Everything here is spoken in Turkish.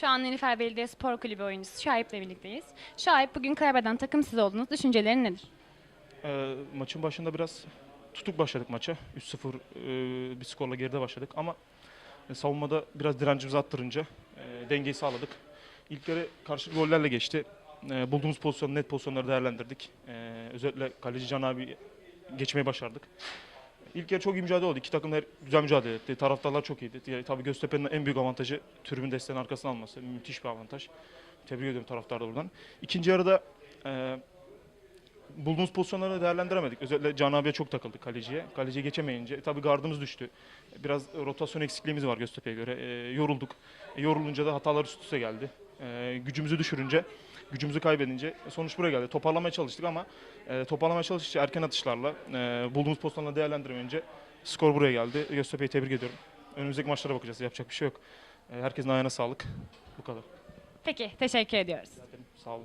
Şu an Nilüfer Belediye Spor Kulübü oyuncusu Şahip'le birlikteyiz. Şahip bugün kaybeden takım siz oldunuz. Düşüncelerin nedir? Ee, maçın başında biraz tutuk başladık maça. 3-0 e, bir skorla geride başladık ama e, savunmada biraz direncimizi attırınca e, dengeyi sağladık. İlk yarı karşılıklı gollerle geçti. E, bulduğumuz pozisyonu, net pozisyonları değerlendirdik. E, özellikle kaleci Can abi geçmeyi başardık. İlk yarı çok iyi mücadele oldu. İki takım da güzel mücadele etti. Taraftarlar çok iyiydi. Yani, tabii Göztepe'nin en büyük avantajı tribün desteğinin arkasına alması. Müthiş bir avantaj. Tebrik ediyorum taraftarları buradan. İkinci yarıda e, bulduğumuz pozisyonları değerlendiremedik. Özellikle Can abiye çok takıldık kaleciye. Kaleciye geçemeyince tabii gardımız düştü. Biraz rotasyon eksikliğimiz var Göztepe'ye göre. E, yorulduk. E, yorulunca da hatalar üst üste geldi. E, gücümüzü düşürünce, gücümüzü kaybedince sonuç buraya geldi. Toparlamaya çalıştık ama e, toparlamaya çalıştıkça erken atışlarla e, bulduğumuz pozisyonları değerlendiremeyince skor buraya geldi. Göztepe'yi tebrik ediyorum. Önümüzdeki maçlara bakacağız. Yapacak bir şey yok. E, herkesin ayağına sağlık. Bu kadar. Peki, teşekkür ediyoruz. Sağ olun.